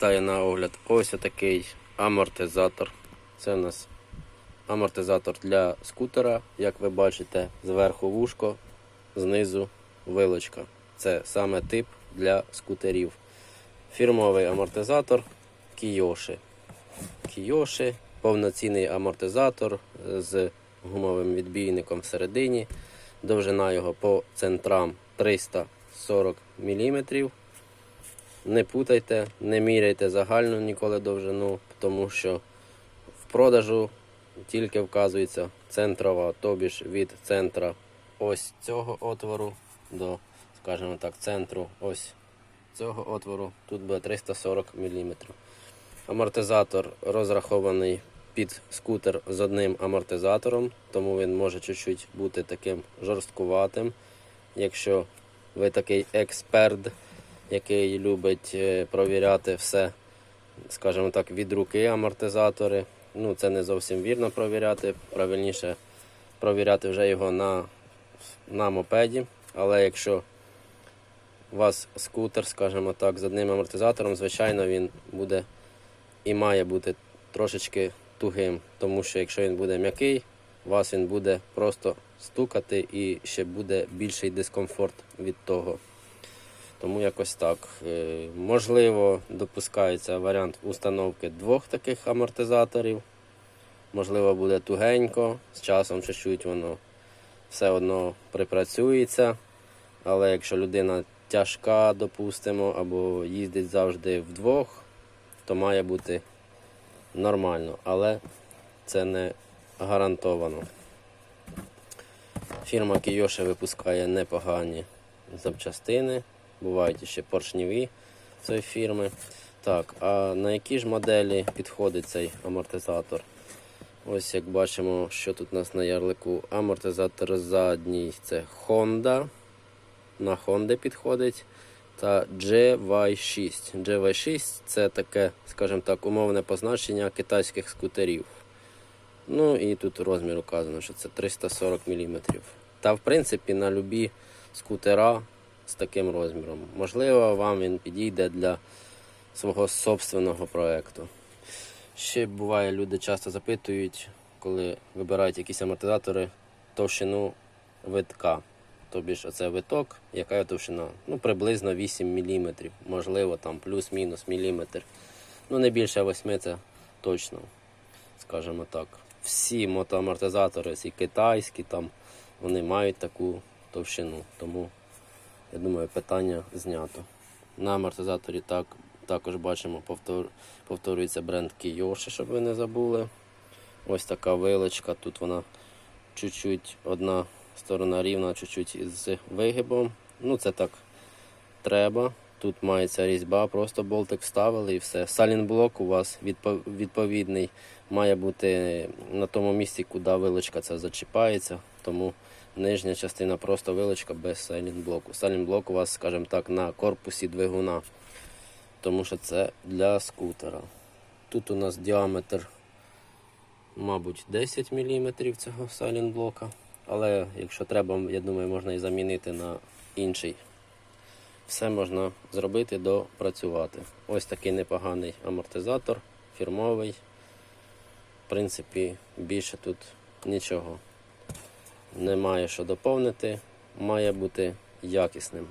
Вітаю на огляд. Ось такий амортизатор. Це у нас амортизатор для скутера. Як ви бачите, зверху вушко, знизу вилочка. Це саме тип для скутерів. Фірмовий амортизатор Кіоши. Кіоши, повноцінний амортизатор з гумовим відбійником всередині. Довжина його по центрам 340 мм. Не путайте, не міряйте загальну ніколи довжину, тому що в продажу тільки вказується центрова, тобі ж від центра ось цього отвору до, скажімо так, центру ось цього отвору. Тут буде 340 мм. Амортизатор розрахований під скутер з одним амортизатором, тому він може чуть-чуть бути таким жорсткуватим. Якщо ви такий експерт, який любить е, провіряти все, скажімо так, від руки амортизатори. Ну, це не зовсім вірно провіряти. Правильніше провіряти вже його на, на мопеді. Але якщо у вас скутер, скажімо так, з одним амортизатором, звичайно, він буде і має бути трошечки тугим, тому що якщо він буде м'який, у вас він буде просто стукати і ще буде більший дискомфорт від того. Тому якось так. Е, Можливо, допускається варіант установки двох таких амортизаторів. Можливо, буде тугенько, з часом чуть-чуть воно все одно припрацюється. Але якщо людина тяжка, допустимо, або їздить завжди вдвох, то має бути нормально, але це не гарантовано. Фірма Kiyoshi випускає непогані запчастини, бувають ще поршневі цієї фірми. Так, а на які ж моделі підходить цей амортизатор? Ось як бачимо, що тут у нас на ярлику. Амортизатор задній це Honda. На Honda підходить. Та GY6. GY6 це таке, скажімо так, умовне позначення китайських скутерів. Ну і тут розмір указано, що це 340 мм. Та в принципі на любі скутера з таким розміром. Можливо, вам він підійде для свого собственного проєкту. Ще буває, люди часто запитують, коли вибирають якісь амортизатори, товщину витка. Тобі ж оце виток, яка його товщина? Ну, приблизно 8 мм, можливо, там плюс-мінус міліметр. Ну, не більше 8 це точно, скажімо так. Всі мотоамортизатори, всі китайські, там, вони мають таку товщину. Тому, я думаю, питання знято. На амортизаторі так, також бачимо, повтор, повторюється бренд Kiyoshi, щоб ви не забули. Ось така вилочка. Тут вона чуть-чуть одна сторона рівна, чуть-чуть із вигибом. Ну, це так треба. Тут мається різьба, просто болтик вставили і все. Салінблок у вас відповідний має бути на тому місці, куди вилочка ця зачіпається. Тому нижня частина просто вилочка без салінблоку. Салінблок у вас, скажімо так, на корпусі двигуна, тому що це для скутера. Тут у нас діаметр, мабуть, 10 мм цього салінблока. Але якщо треба, я думаю, можна і замінити на інший. Все можна зробити, допрацювати. Ось такий непоганий амортизатор, фірмовий. В принципі, більше тут нічого. Немає що доповнити, має бути якісним.